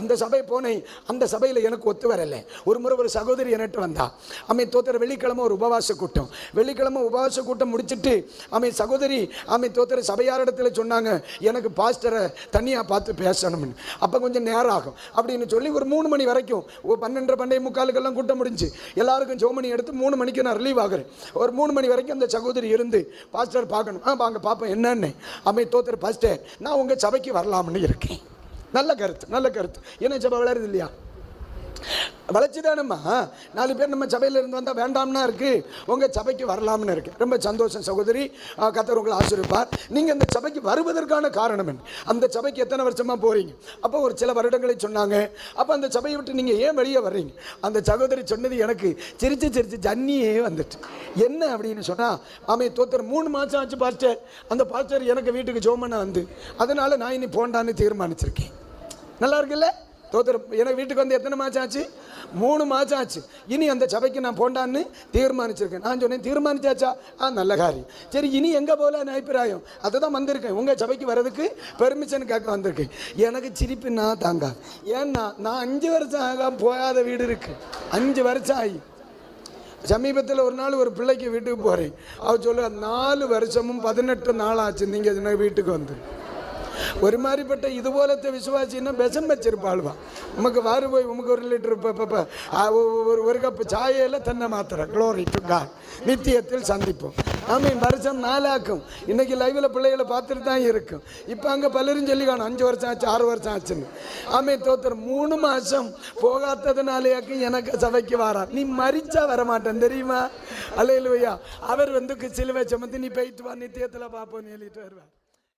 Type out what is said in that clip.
அந்த சபை போனேன் அந்த சபையில் எனக்கு ஒத்து வரலை. ஒரு முறை ஒரு சகோதரி என்கிட்ட வந்தா அமை தோத்திர வெள்ளிக்கிழமை ஒரு உபவாச கூட்டம். வெள்ளிக்கிழமை உபவாச கூட்டம் முடிச்சுட்டு அமை சகோதரி அமை தோத்திர சபையாரிடத்தில் சொன்னாங்க? எனக்கு பாஸ்டரை தனியாக பார்த்து பேசணும்னு. அப்போ கொஞ்சம் நேரம் ஆகும். அப்படின்னு சொல்லி ஒரு மூணு மணி வரைக்கும் ஒரு பன்னெண்டரை பன்னெண்டு முக்காலுக்கெல்லாம் கூட்டம் முடிஞ்சு எல்லாருக்கும் ஜோமணி எடுத்து மூணு மணிக்கு நான் ரிலீவ் ஆகிறேன். ஒரு மூணு மணி வரைக்கும் அந்த சகோதரி இருந்து பாஸ்டர் பார்க்கணும். ஆ வாங்க பார்ப்போம் என்னன்னு. அமை தோத்திர பாஸ்டர் நான் உங்கள் சபைக்கு வரலாம்னு இருக்கேன். நல்ல கருத்து நல்ல கருத்து. என்ன சபை வளருது இல்லையா? வளர்ச்சிதானம்மா நாலு பேர் நம்ம சபையில் இருந்து வந்தால் வேண்டாம்னா இருக்கு. உங்கள் சபைக்கு வரலாம்னு இருக்கு. ரொம்ப சந்தோஷம் சகோதரி. கத்தர் உங்களை ஆசிரிப்பார் நீங்கள் இந்த சபைக்கு வருவதற்கான காரணம் என்ன? அந்த சபைக்கு எத்தனை வருஷமாக போகிறீங்க அப்போ ஒரு சில வருடங்களை சொன்னாங்க. அப்போ அந்த சபையை விட்டு நீங்கள் ஏன் வெளியே வர்றீங்க? அந்த சகோதரி சொன்னது எனக்கு சிரிச்சு சிரிச்சு ஜன்னியே வந்துட்டு. என்ன அப்படின்னு சொன்னால் ஆமே தோத்தர் மூணு மாதம் ஆச்சு பாஸ்டர். அந்த பாஸ்டர் எனக்கு வீட்டுக்கு ஜோமனா வந்து. அதனால் நான் இனி போண்டான்னு தீர்மானிச்சிருக்கேன். நல்லா இருக்குல்ல தோத்திரம் எனக்கு வீட்டுக்கு வந்து எத்தனை மாதம் ஆச்சு? மூணு மாதம் ஆச்சு. இனி அந்த சபைக்கு நான் போண்டான்னு தீர்மானிச்சிருக்கேன். நான் சொன்னேன் தீர்மானிச்சாச்சா? ஆ நல்ல காரியம். சரி இனி எங்கே போல அபிப்பிராயம்? அதை தான் வந்திருக்கேன். உங்கள் சபைக்கு வர்றதுக்கு பெர்மிஷன் கேட்க வந்திருக்கேன். எனக்கு சிரிப்பு நான் தாங்க. ஏன்னா நான் அஞ்சு வருஷம் ஆக போகாத வீடு இருக்கு. அஞ்சு வருஷம் ஆகி சமீபத்தில் ஒரு நாள் ஒரு பிள்ளைக்கு வீட்டுக்கு போகிறேன் அவர் சொல்லுவார் நாலு வருஷமும் பதினெட்டு நாள் ஆச்சு. நீங்கள் வீட்டுக்கு வந்து? ஒரு மாதிரிப்பட்ட இது போலത്തെ விசுவாசின்னா விஷம் வச்சிருப்பாள்வா. உமக்கு வாரு போய் உமக்கு ஒரு லிட்டர் இப்போ ஒரு ஒரு கப்பு சாயையில் தென்னை மாத்திரை. க்ளோரி டு காட் நித்தியத்தில் சந்திப்போம். ஆமாம் வருஷம் நாலாக்கும். இன்னைக்கு லைவில் பிள்ளைகளை பார்த்துட்டு தான் இருக்கும். இப்போ அங்கே பலரும் சொல்லி காணும். அஞ்சு வருஷம் ஆச்சு ஆறு வருஷம் ஆச்சுன்னு. ஆமே தோத்தர் மூணு மாதம் போகாததுனாலேயாக்கும் எனக்கு சபைக்கு வாரார். நீ மறிச்சா வர மாட்டேன் தெரியுமா? இல்லையா அவர் வந்து சிலுவை சமத்து நீ போயிட்டு வா நித்தியத்தில் பார்ப்போம் சொல்லிட்டு வருவார்.